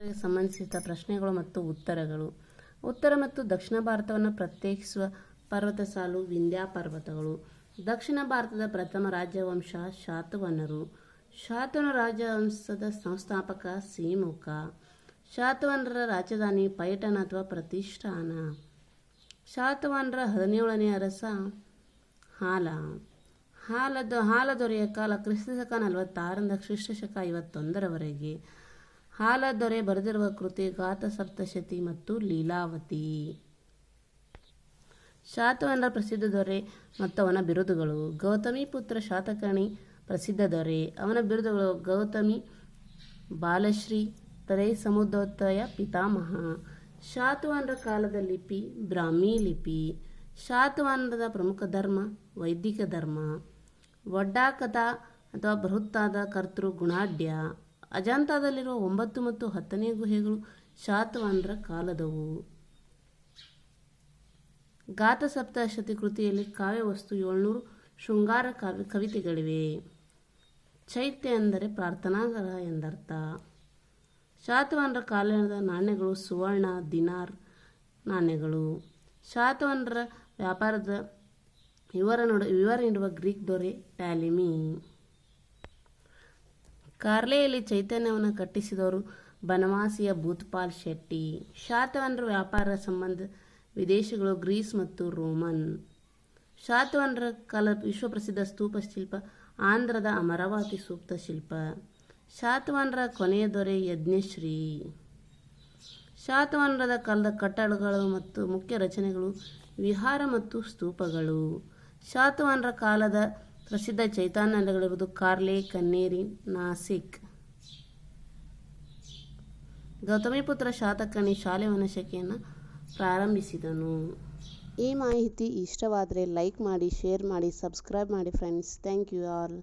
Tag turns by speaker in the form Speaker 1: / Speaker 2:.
Speaker 1: ಸಂಬಂಧಿಸಿದ ಪ್ರಶ್ನೆಗಳು ಮತ್ತು ಉತ್ತರಗಳು. ಉತ್ತರ ಮತ್ತು ದಕ್ಷಿಣ ಭಾರತವನ್ನು ಪ್ರತ್ಯೇಕಿಸುವ ಪರ್ವತ ಸಾಲು, ವಿಂಧ್ಯ ಪರ್ವತಗಳು. ದಕ್ಷಿಣ ಭಾರತದ ಪ್ರಥಮ ರಾಜವಂಶ ಶಾತವನರು. ಶಾತವನ ರಾಜವಂಶದ ಸಂಸ್ಥಾಪಕ ಸೀಮುಖ ಶಾತವನರ ರಾಜಧಾನಿ ಪೈಟನ್ ಅಥವಾ ಪ್ರತಿಷ್ಠಾನ. ಶಾತವನರ ಹದಿನೇಳನೇ ಅರಸ ಹಾಲ. ಹಾಲದ, ಹಾಲ ದೊರೆಯ ಕಾಲ ಕ್ರಿಸ್ತ ಶಕ ನಲವತ್ತಾರರಿಂದ ಕ್ರಿಸ್ತ ಶಕ ಐವತ್ತೊಂದರವರೆಗೆ. ಹಾಲ ದೊರೆ ಬರೆದಿರುವ ಕೃತಿ ಗಾತ ಸಪ್ತಶತಿ ಮತ್ತು ಲೀಲಾವತಿ. ಶಾತವನರ ಪ್ರಸಿದ್ಧ ದೊರೆ ಮತ್ತು ಅವನ ಬಿರುದುಗಳು. ಗೌತಮಿ ಪುತ್ರ ಶಾತಕರ್ಣಿ ಪ್ರಸಿದ್ಧ ದೊರೆ. ಅವನ ಬಿರುದುಗಳು ಗೌತಮಿ, ಬಾಲಶ್ರೀ, ತರೈ ಸಮುದ್ರೋತ್ತಯ ಪಿತಾಮಹ. ಶಾತವನರ ಕಾಲದ ಲಿಪಿ ಬ್ರಾಹ್ಮಿ ಲಿಪಿ. ಶಾತವನದ ಪ್ರಮುಖ ಧರ್ಮ ವೈದಿಕ ಧರ್ಮ. ವಡ್ಡಾಕದ ಅಥವಾ ಬೃಹತ್ತಾದ ಕರ್ತೃ ಗುಣಾಢ್ಯ. ಅಜಂತಾದಲ್ಲಿರುವ ಒಂಬತ್ತು ಮತ್ತು ಹತ್ತನೇ ಗುಹೆಗಳು ಶಾತವಾಂಧ್ರ ಕಾಲದವು. ಗಾತ ಸಪ್ತಶತಿ ಕೃತಿಯಲ್ಲಿ ಕಾವ್ಯವಸ್ತು ಏಳ್ನೂರು ಶೃಂಗಾರ ಕಾವ್ಯ ಕವಿತೆಗಳಿವೆ. ಚೈತ್ಯ ಎಂದರೆ ಪ್ರಾರ್ಥನಾಗರ ಎಂದರ್ಥ. ಶಾತವಾಂಧ್ರ ಕಾಲದ ನಾಣ್ಯಗಳು ಸುವರ್ಣ, ದಿನಾರ್ ನಾಣ್ಯಗಳು. ಶಾತವಾಂಧ್ರ ವ್ಯಾಪಾರದ ವಿವರ ನೋಡ, ವಿವರ ನೀಡುವ ಗ್ರೀಕ್ ದೊರೆ ಟ್ಯಾಲಿಮಿ ಕಾರ್ಲೆಯಲ್ಲಿ ಚೈತನ್ಯವನ್ನು ಕಟ್ಟಿಸಿದವರು ಬನವಾಸಿಯ ಭೂತ್ಪಾಲ್ ಶೆಟ್ಟಿ, ಶಾತವನರ ವ್ಯಾಪಾರ ಸಂಬಂಧ ವಿದೇಶಗಳು ಗ್ರೀಸ್ ಮತ್ತು ರೋಮನ್. ಶಾತವನರ ಕಾಲ ವಿಶ್ವಪ್ರಸಿದ್ಧ ಸ್ತೂಪ ಶಿಲ್ಪ ಆಂಧ್ರದ ಅಮರಾವತಿ ಸೂಕ್ತ ಶಿಲ್ಪ. ಶಾತವನರ ಕೊನೆಯ ದೊರೆ ಯಜ್ಞಶ್ರೀ. ಶಾತವಾಹನರದ ಕಾಲದ ಕಟ್ಟಡಗಳು ಮತ್ತು ಮುಖ್ಯ ರಚನೆಗಳು ವಿಹಾರ ಮತ್ತು ಸ್ತೂಪಗಳು. ಶಾತವನರ ಕಾಲದ ಪ್ರಸಿದ್ಧ ಚೈತಾನಂದಗಳಿರುವುದು ಕಾರ್ಲೆ, ಕನ್ನೇರಿ, ನಾಸಿಕ್. ಗೌತಮಿಪುತ್ರ ಶಾತಕರ್ಣಿ ಶಾಲೆ ವನಶಕೆಯನ್ನು ಪ್ರಾರಂಭಿಸಿದನು. ಈ ಮಾಹಿತಿ ಇಷ್ಟವಾದರೆ ಲೈಕ್ ಮಾಡಿ, ಶೇರ್ ಮಾಡಿ, ಸಬ್ಸ್ಕ್ರೈಬ್ ಮಾಡಿ ಫ್ರೆಂಡ್ಸ್ ಥ್ಯಾಂಕ್ ಯು ಆಲ್